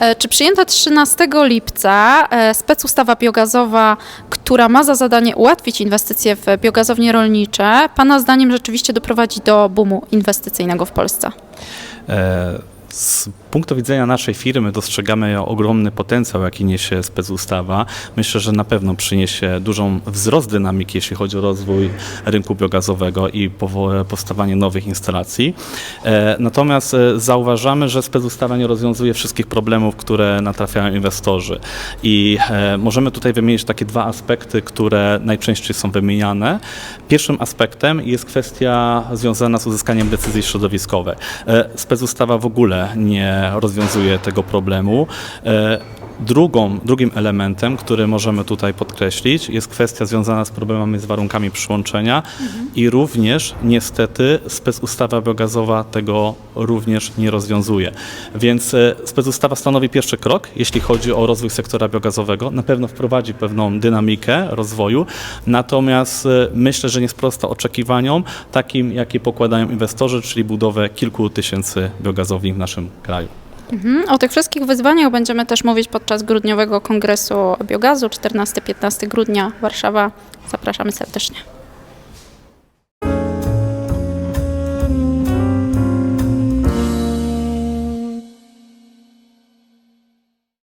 E, Czy przyjęta 13 lipca e, specustawa biogazowa, która ma za zadanie ułatwić inwestycje w biogazownie rolnicze, Pana zdaniem rzeczywiście doprowadzi do boomu inwestycyjnego w Polsce? Z punktu widzenia naszej firmy dostrzegamy ogromny potencjał, jaki niesie specustawa. Myślę, że na pewno przyniesie dużą wzrost dynamiki, jeśli chodzi o rozwój rynku biogazowego i powstawanie nowych instalacji. E, Natomiast e, zauważamy, że specustawa nie rozwiązuje wszystkich problemów, które natrafiają inwestorzy. I e, możemy tutaj wymienić takie dwa aspekty, które najczęściej są wymieniane. Pierwszym aspektem jest kwestia związana z uzyskaniem decyzji środowiskowej. Specustawa w ogóle nie rozwiązuje tego problemu. Drugą, drugim elementem, który możemy tutaj podkreślić, jest kwestia związana z problemami z warunkami przyłączenia i również niestety specustawa biogazowa tego również nie rozwiązuje. Więc e, specustawa stanowi pierwszy krok, jeśli chodzi o rozwój sektora biogazowego. Na pewno wprowadzi pewną dynamikę rozwoju, natomiast e, myślę, że nie sprosta oczekiwaniom takim, jakie pokładają inwestorzy, czyli budowę kilku tysięcy biogazowni w naszym kraju. Mhm. O tych wszystkich wyzwaniach będziemy też mówić podczas grudniowego kongresu biogazu 14-15 grudnia Warszawa. Zapraszamy serdecznie.